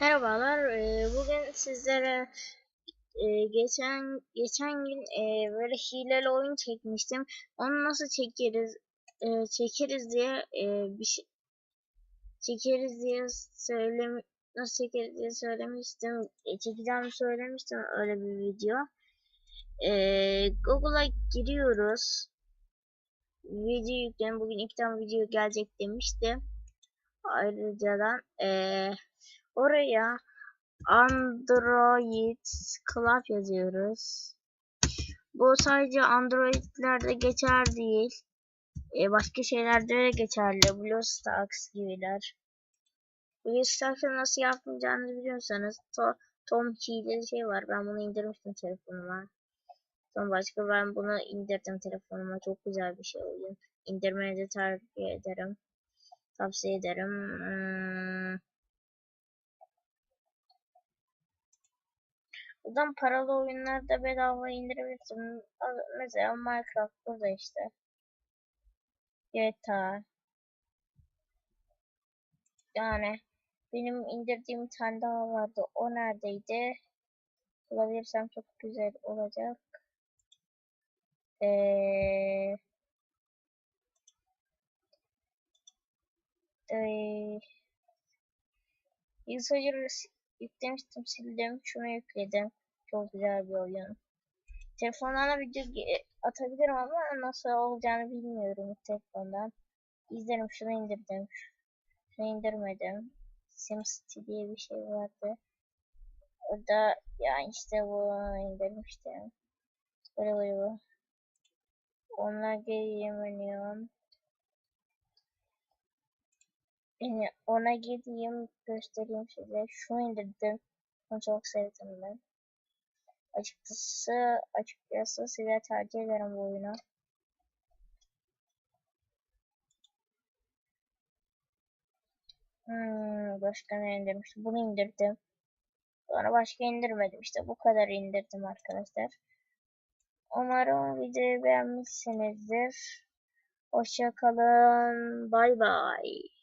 Merhabalar. eee, Bugün sizlere eee, geçen geçen gün eee, böyle hileli oyun çekmiştim. Onu nasıl çekeriz çekeriz diye bir şey çekeriz diye söylem nasıl çekeriz diye söylemiştim. E, çekeceğimi söylemiştim öyle bir video. Google'a giriyoruz. Video yükleyin. Bugün ilk tane video gelecek demiştim. Ayrıca eee oraya Android Club yazıyoruz. Bu sadece Android'lerde geçer değil. E, başka şeylerde de geçerli. BlueStacks gibiler. BlueStacks'ı nasıl yapmayacağını biliyorsanız to Tom Key diye bir şey var. Ben bunu indirmiştim telefonuma. Son başka ben bunu indirdim telefonuma. Çok güzel bir şey oyun. İndirmeni de tavsiye ederim. Tavsiye ederim. Hmm. Buradan paralı oyunlarda bedava indirebilirsin. Mesela Minecraft burada işte. GTA. Yani benim indirdiğim bir tane daha vardı. O neredeydi? Bulabilirsem çok güzel olacak. Ee, ee, User yüklemiştim sildim. Şunu yükledim. Çok güzel bir oyun. Telefondan video atabilirim ama nasıl olacağını bilmiyorum telefondan. İzlerim şunu indirdim. Şunu indirmedim. SimCity diye bir şey vardı. Orada ya işte bu indirmiştim. Böyle böyle bu. Onlar geleyim Yani ona gideyim göstereyim size. Şunu indirdim. Onu çok sevdim ben. Açıkçası açıkçası size tercih ederim bu oyunu. Hmm, başka ne indirmiştim? Bunu indirdim. Sonra başka indirmedim. İşte bu kadar indirdim arkadaşlar. Umarım videoyu beğenmişsinizdir. Hoşçakalın. Bay bay.